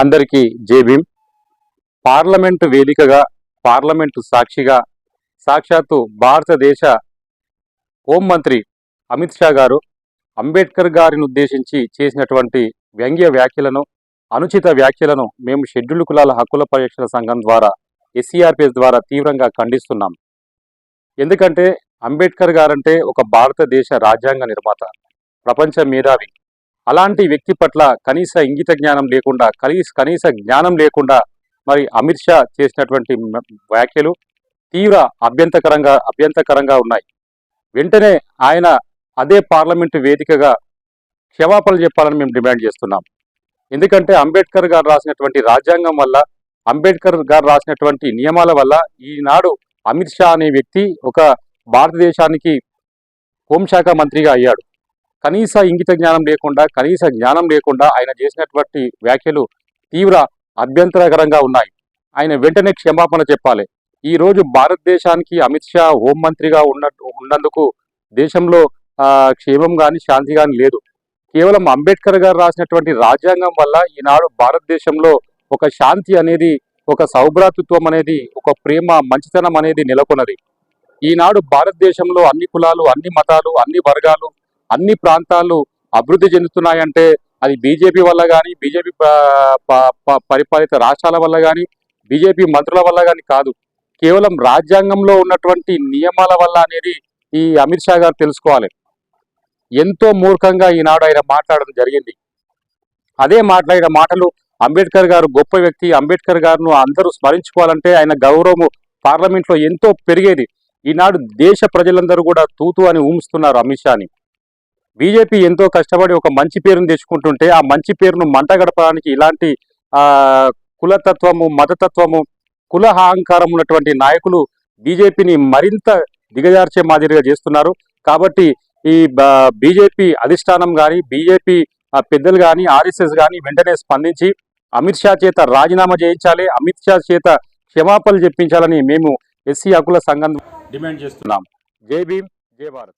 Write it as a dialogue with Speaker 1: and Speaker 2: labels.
Speaker 1: అందరికీ జై భీమ్. పార్లమెంటు వేదికగా పార్లమెంటు సాక్షిగా సాక్షాత్తు భారతదేశ హోంమంత్రి అమిత్ షా గారు అంబేద్కర్ గారిని ఉద్దేశించి చేసినటువంటి వ్యంగ్య వ్యాఖ్యలను అనుచిత వ్యాఖ్యలను మేము షెడ్యూల్ కులాల హక్కుల పరిరక్షణ సంఘం ద్వారా ఎస్సీఆర్పిఎస్ ద్వారా తీవ్రంగా ఖండిస్తున్నాం. ఎందుకంటే అంబేద్కర్ గారంటే ఒక భారతదేశ రాజ్యాంగ నిర్మాత ప్రపంచ మేధావి. అలాంటి వ్యక్తి పట్ల కనీస ఇంగిత జ్ఞానం లేకుండా కనీస కనీస జ్ఞానం లేకుండా మరి అమిత్ షా చేసినటువంటి వ్యాఖ్యలు తీవ్ర అభ్యంతకరంగా అభ్యంతకరంగా ఉన్నాయి. వెంటనే ఆయన అదే పార్లమెంటు వేదికగా క్షమాపణలు చెప్పాలని మేము డిమాండ్ చేస్తున్నాం. ఎందుకంటే అంబేద్కర్ గారు రాసినటువంటి రాజ్యాంగం వల్ల అంబేద్కర్ గారు రాసినటువంటి నియమాల వల్ల ఈనాడు అమిత్ షా అనే వ్యక్తి ఒక భారతదేశానికి హోంశాఖ మంత్రిగా అయ్యాడు. కనీస ఇంగిత జ్ఞానం లేకుండా కనీస జ్ఞానం లేకుండా ఆయన చేసినటువంటి వ్యాఖ్యలు తీవ్ర అభ్యంతరకరంగా ఉన్నాయి. ఆయన వెంటనే క్షమాపణ చెప్పాలి. ఈ రోజు భారతదేశానికి అమిత్ షా హోంమంత్రిగా ఉన్న ఉన్నందుకు దేశంలో క్షేమం కానీ శాంతి కానీ లేదు. కేవలం అంబేద్కర్ గారు రాసినటువంటి రాజ్యాంగం వల్ల ఈనాడు భారతదేశంలో ఒక శాంతి అనేది ఒక సౌభ్రాతృత్వం అనేది ఒక ప్రేమ మంచితనం అనేది నెలకొన్నది. ఈనాడు భారతదేశంలో అన్ని కులాలు అన్ని మతాలు అన్ని వర్గాలు అన్ని ప్రాంతాలు అభివృద్ధి చెందుతున్నాయంటే అది బీజేపీ వల్ల కానీ బీజేపీ పరిపాలిత రాష్ట్రాల వల్ల కానీ బీజేపీ మంత్రుల వల్ల కానీ కాదు. కేవలం రాజ్యాంగంలో ఉన్నటువంటి నియమాల వల్ల అనేది ఈ అమిత్ షా గారు తెలుసుకోవాలి. ఎంతో మూర్ఖంగా ఈనాడు ఆయన మాట్లాడడం జరిగింది. అదే మాట్లాడిన మాటలు అంబేద్కర్ గారు గొప్ప వ్యక్తి. అంబేద్కర్ గారును అందరూ స్మరించుకోవాలంటే ఆయన గౌరవము పార్లమెంట్లో ఎంతో పెరిగేది. ఈనాడు దేశ ప్రజలందరూ కూడా తూతు అని ఊముస్తున్నారు అమిత్ షాని. బీజేపీ ఎంతో కష్టపడి ఒక మంచి పేరును తెచ్చుకుంటుంటే ఆ మంచి పేరును మంట గడపడానికి ఇలాంటి కులతత్వము మతతత్వము కుల అహంకారం ఉన్నటువంటి నాయకులు బీజేపీని మరింత దిగజార్చే మాదిరిగా చేస్తున్నారు. కాబట్టి ఈ బీజేపీ అధిష్టానం కానీ బీజేపీ పెద్దలు కానీ ఆర్ఎస్ఎస్ కానీ వెంటనే స్పందించి అమిత్ షా చేత రాజీనామా చేయించాలి అమిత్ షా చేత క్షమాపణలు చెప్పించాలని మేము ఎస్సీ హక్కుల సంఘం డిమాండ్ చేస్తున్నాం. జై భీమ్ జై భారత్.